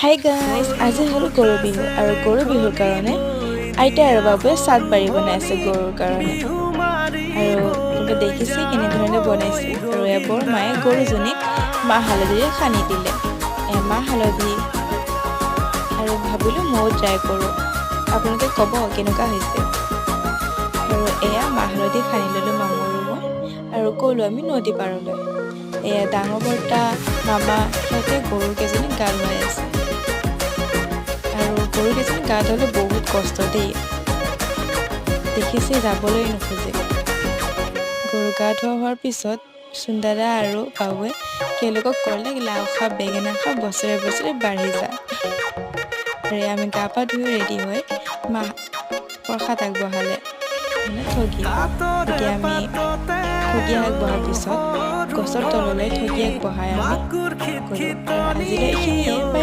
Hi guys আজি হ'ল গৰু বিহু আৰু গৰু বিহুৰ কাৰণে আইতা আৰু বাবুৱে চাট বাৰী বনাই আছে গৰুৰ কাৰণে। আৰু তুমি দেখিছে কেনেধৰণে বনাইছে। আৰু এবৰ মায়ে গৰুজনীক মাহ হালধিৰে সানি দিলে। এ মাহ হালধি আৰু ভাবিলোঁ ময়ো ট্ৰাই কৰোঁ। আপোনালোকে ক'ব কেনেকুৱা হৈছে। আৰু এয়া মাহ হালধি সানি ল'লোঁ মামু আৰু মই আৰু গ'লোঁ আমি নদী পাৰলৈ। এয়া ডাঙৰ বৰ্তা মামা সিহঁতে গৰুকেইজনীক গা ধুৱাই আছে। আৰু গৰুকেইজনী গা ধুৱালে বহুত কষ্ট দেই। দেখিছে যাবলৈ নোখোজে। গৰু গা ধোৱা হোৱাৰ পিছত চুন্দাদা আৰু বাবুৱে তেওঁলোকক ক'লে লাও খা বেঙেনা খা বছৰে বছৰে বাঢ়ি যা। আৰু আমি গা পা ধুই ৰেডি হৈ মাহ প্ৰসাদ আগবঢ়ালে। মানে ঠগি এতিয়া আমি ঠগি আগবঢ়াৰ পিছত গছৰ তললৈ ঠগি আগবঢ়াই আমি গ'লোঁ আৰু আজিলৈ এইখিনিয়ে বাই